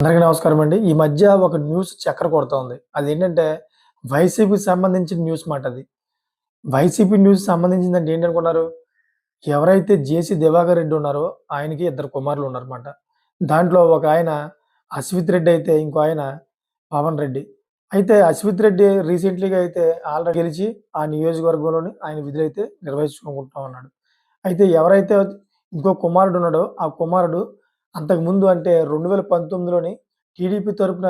అందరికీ నమస్కారం అండి. ఈ మధ్య ఒక న్యూస్ చక్కర కొడుతోంది. అది ఏంటంటే వైసీపీకి సంబంధించిన న్యూస్ మాట అది. వైసీపీ న్యూస్ సంబంధించిందంటే ఏంటనుకున్నారు ఎవరైతే జేసీ దివాకర్ రెడ్డి ఉన్నారో ఆయనకి ఇద్దరు కుమారులు ఉన్నారన్నమాట. దాంట్లో ఒక ఆయన అశ్విత్ రెడ్డి అయితే ఇంకో ఆయన పవన్ రెడ్డి. అయితే అశ్విత్ రెడ్డి రీసెంట్లీగా అయితే ఆల్రెడీ గెలిచి ఆ నియోజకవర్గంలోని ఆయన విధులు అయితే నిర్వహించుకుంటా ఉన్నాడు అయితే ఎవరైతే ఇంకో కుమారుడు ఉన్నాడో ఆ కుమారుడు అంతకుముందు అంటే రెండు వేల పంతొమ్మిదిలోని టీడీపీ తరపున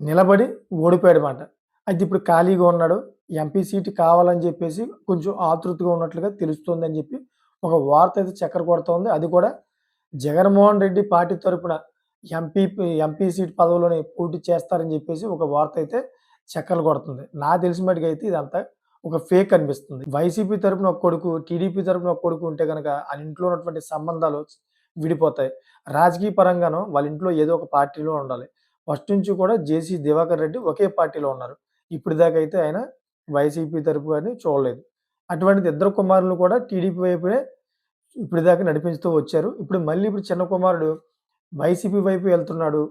నిలబడి ఓడిపోయాడు మాట అయితే ఇప్పుడు ఖాళీగా ఉన్నాడు ఎంపీ సీటు కావాలని చెప్పేసి కొంచెం ఆతృతగా ఉన్నట్లుగా తెలుస్తుంది అని చెప్పి ఒక వార్త అయితే చక్కెర కొడుతోంది అది కూడా జగన్మోహన్ రెడ్డి పార్టీ తరపున ఎంపీ ఎంపీ సీట్ పదవిలోని పోటీ చేస్తారని చెప్పేసి ఒక వార్త అయితే చక్కర్లు కొడుతుంది. నా తెలిసిన మటుకు అయితే ఇదంతా ఒక ఫేక్ అనిపిస్తుంది. వైసీపీ తరపున ఒక కొడుకు టీడీపీ తరపున ఒక కొడుకు ఉంటే కనుక ఆ ఇంట్లో ఉన్నటువంటి సంబంధాలు విడిపోతాయి. రాజకీయ పరంగానో వాళ్ళ ఇంట్లో ఏదో ఒక పార్టీలో ఉండాలి. ఫస్ట్ నుంచి కూడా జేసీ దివాకర్ రెడ్డి ఒకే పార్టీలో ఉన్నారు. ఇప్పటిదాకా అయితే ఆయన వైసీపీ తరపు కానీ చూడలేదు. అటువంటిది ఇద్దరు కుమారులు కూడా టీడీపీ వైపునే ఇప్పటిదాకా నడిపించుతూ వచ్చారు. ఇప్పుడు మళ్ళీ ఇప్పుడు చిన్న కుమారుడు వైసీపీ వైపు వెళ్తున్నాడు.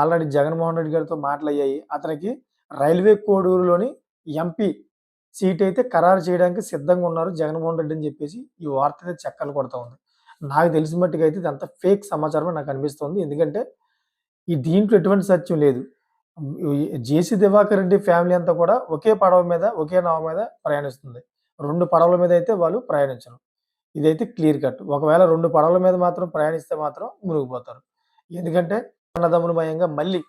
ఆల్రెడీ జగన్మోహన్ రెడ్డి గారితో మాటలయ్యాయి అతనికి రైల్వే కోడూరులోని ఎంపీ సీట్ అయితే ఖరారు చేయడానికి సిద్ధంగా ఉన్నారు జగన్మోహన్ రెడ్డి అని చెప్పేసి ఈ వార్త అయితే చక్కలు కొడతా ఉంది. నాకు తెలిసిన మట్టుగా అయితే ఇదంతా ఫేక్ సమాచారం నాకు అనిపిస్తుంది. ఎందుకంటే ఈ దీంట్లో ఎటువంటి సత్యం లేదు. జేసీ దివాకర్ రెడ్డి ఫ్యామిలీ అంతా కూడా ఒకే పడవ మీద ఒకే నావ మీద ప్రయాణిస్తుంది. రెండు పడవల మీద అయితే వాళ్ళు ప్రయాణించరు. ఇదైతే క్లియర్ కట్. ఒకవేళ రెండు పడవల మీద మాత్రం ప్రయాణిస్తే మాత్రం మునిగిపోతారు. ఎందుకంటే అన్నదమ్ములమయంగా మళ్ళీ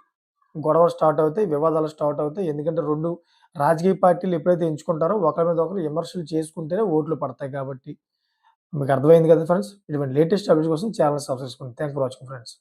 గొడవలు స్టార్ట్ అవుతాయి వివాదాలు స్టార్ట్ అవుతాయి. ఎందుకంటే రెండు రాజకీయ పార్టీలు ఎప్పుడైతే ఎంచుకుంటారో ఒకరి మీద ఒకరు విమర్శలు చేసుకుంటేనే ఓట్లు పడతాయి కాబట్టి మీకు అర్థమైంది కదా ఫ్రెండ్స్ ఇటువంటి లేటెస్ట్ అప్డేట్స్ కోసం ఛానల్ సబ్స్క్రైబ్ చేసుకోండి. Thank for watching friends